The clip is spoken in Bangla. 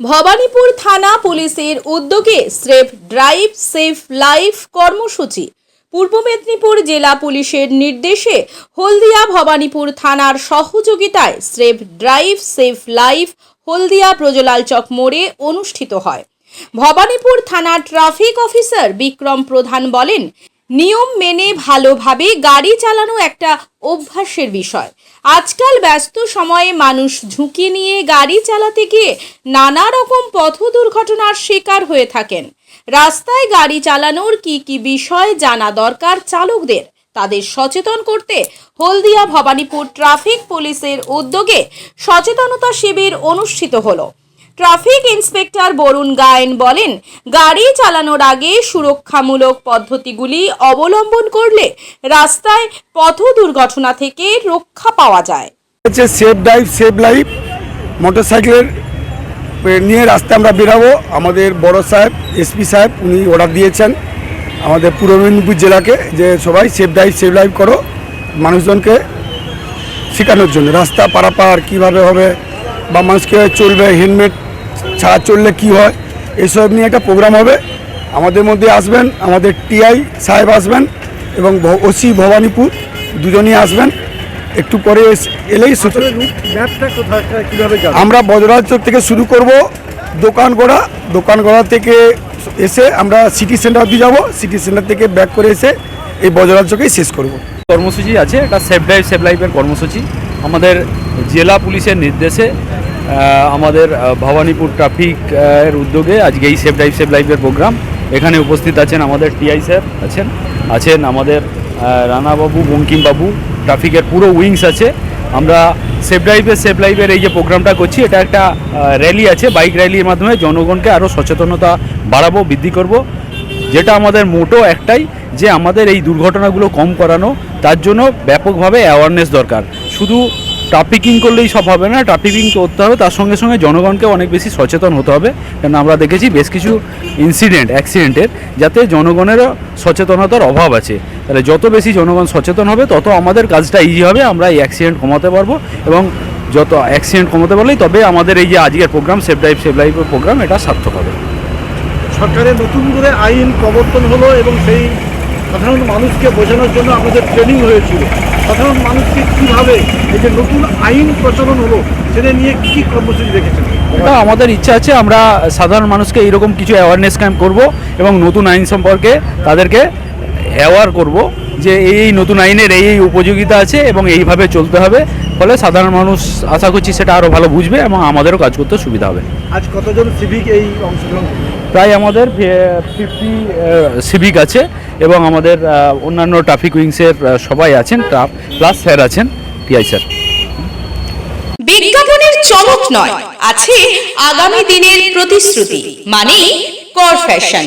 ভবানীপুর থানা পুলিশের উদ্যোগে স্রেফ ড্রাইভ সেফ লাইফ কর্মসূচি। পূর্ব মেদিনীপুর জেলা পুলিশের নির্দেশে হলদিয়া ভবানীপুর থানার সহযোগিতায় safe drive safe life Haldia Prajalal Chak মোড়ে অনুষ্ঠিত হয়। ভবানীপুর থানার ট্রাফিক অফিসার বিক্রম প্রধান বলেন নিয়ম মেনে ভালোভাবে গাড়ি চালানো একটা অভ্যাসের বিষয়। আজকাল ব্যস্ত সময়ে মানুষ ঝুঁকি নিয়ে গাড়ি চালাতে গিয়ে নানা রকম পথ দুর্ঘটনার শিকার হয়ে থাকেন। রাস্তায় গাড়ি চালানোর কি কি বিষয় জানা দরকার চালকদের? তাদের সচেতন করতে হলদিয়া ভবানীপুর ট্রাফিক পুলিশের উদ্যোগে সচেতনতা শিবির অনুষ্ঠিত হলো। ট্রাফিক ইন্সপেক্টর বরুণ গায়েন বলেন, গাড়ি চালানোর আগে সুরক্ষামূলক পদ্ধতিগুলি অবলম্বন করলে রাস্তায় পথ দুর্ঘটনা থেকে রক্ষা পাওয়া যায়। হচ্ছে safe drive save life. Motor সাইকেলের নিয়ে রাস্তায় আমরা বেরাবো। আমাদের বড় সাহেব, এসপি সাহেব, উনি অর্ডার দিয়েছেন আমাদের পূর্ব মেদিনীপুর জেলাকে যে সবাই সেফ ড্রাইভ সেভ লাইফ করো, মানুষজনকে শেখানোর জন্য। রাস্তা পারাপার কীভাবে হবে বা মানুষ কীভাবে চলবে, হেলমেট ছাড়া চললে কি হয়? এসব নিয়ে একটা প্রোগ্রাম হবে। আমাদের মধ্যে আসবেন আমাদের টিআই সাহেব আসবেন এবং ওসি ভবানীপুর দুজনই আসবেন। একটু পরে এলেই আমরা বজরাজ চোর থেকে শুরু করব দোকানগড়া দোকানগড়া থেকে এসে আমরা সিটি সেন্টার অব্দি যাব। সিটি সেন্টার থেকে ব্যাক করে এসে এই বজরাজ চোখেই শেষ করব। কর্মসূচি আছে এটা সেফ ড্রাইভ সেভ লাইফের কর্মসূচি। আমাদের জেলা পুলিশের নির্দেশে আমাদের ভবানীপুর ট্রাফিক এর উদ্যোগে আজকে এই সেফ ড্রাইভ সেফ লাইফের প্রোগ্রাম এখানে উপস্থিত আছেন আমাদের টিআই স্যার আছেন আছেন আমাদের রানাবাবু, বঙ্কিমবাবু। ট্রাফিকের পুরো উইংস আছে। আমরা সেফ ড্রাইভের সেফ লাইফের এই যে প্রোগ্রামটা করছি, এটা একটা র্যালি আছে। বাইক র্যালির মাধ্যমে জনগণকে আরও সচেতনতা বাড়াবো, বৃদ্ধি করব। যেটা আমাদের মোটো একটাই, যে আমাদের এই দুর্ঘটনাগুলো কম করানো, তার জন্য ব্যাপকভাবে অ্যাওয়ারনেস দরকার। শুধু ট্রাফিকিং করলেই সব হবে না ট্রাফিকিং করতে হবে, তার সঙ্গে সঙ্গে জনগণকে অনেক বেশি সচেতন হতে হবে কারণ আমরা দেখেছি বেশ কিছু ইনসিডেন্ট অ্যাক্সিডেন্টের যাতে জনগণেরও সচেতনতার অভাব আছে। তাহলে যত বেশি জনগণ সচেতন হবে, তত আমাদের কাজটা ইজি হবে, আমরা এই অ্যাক্সিডেন্ট কমাতে পারব এবং যত অ্যাক্সিডেন্ট কমাতে পারলেই তবে আমাদের এই যে আজকের প্রোগ্রাম সেফ ড্রাইভ সেভ লাইফের প্রোগ্রাম এটা সার্থক হবে। সরকারের নতুন করে আইন প্রবর্তন হলো এবং সেই সাধারণ মানুষকে বোঝানোর জন্য আমাদের ট্রেনিং হয়েছিল। সাধারণ মানুষকে কীভাবে এই যে নতুন আইন প্রচলন হলো, সেটা নিয়ে কী কর্মসূচি রেখেছেন? এটা আমাদের ইচ্ছা আছে, আমরা সাধারণ মানুষকে এইরকম কিছু অ্যাওয়ারনেস ক্যাম্প করব এবং নতুন আইন সম্পর্কে তাদেরকে অ্যাওয়ার করব যে এই নতুন আইনের এই উপযোগিতা আছে এবং এইভাবে চলতে হবে। ফলে সাধারণ মানুষ আশা করছি সেটা আরও ভালো বুঝবে এবং আমাদেরও কাজ করতে সুবিধা হবে। আজ কতজন সিভিক এই অংশগ্রহণ? প্রায় আমাদের ফিফটি সিভিক আছে এবং আমাদের অন্যান্য ট্রাফিক উইংসের সবাই আছেন প্লাস স্যার আছেন টিআই স্যার বিজ্ঞাপনের চমক নয় আছে আগামী দিনের প্রতিশ্রুতি মানে কর ফ্যাশন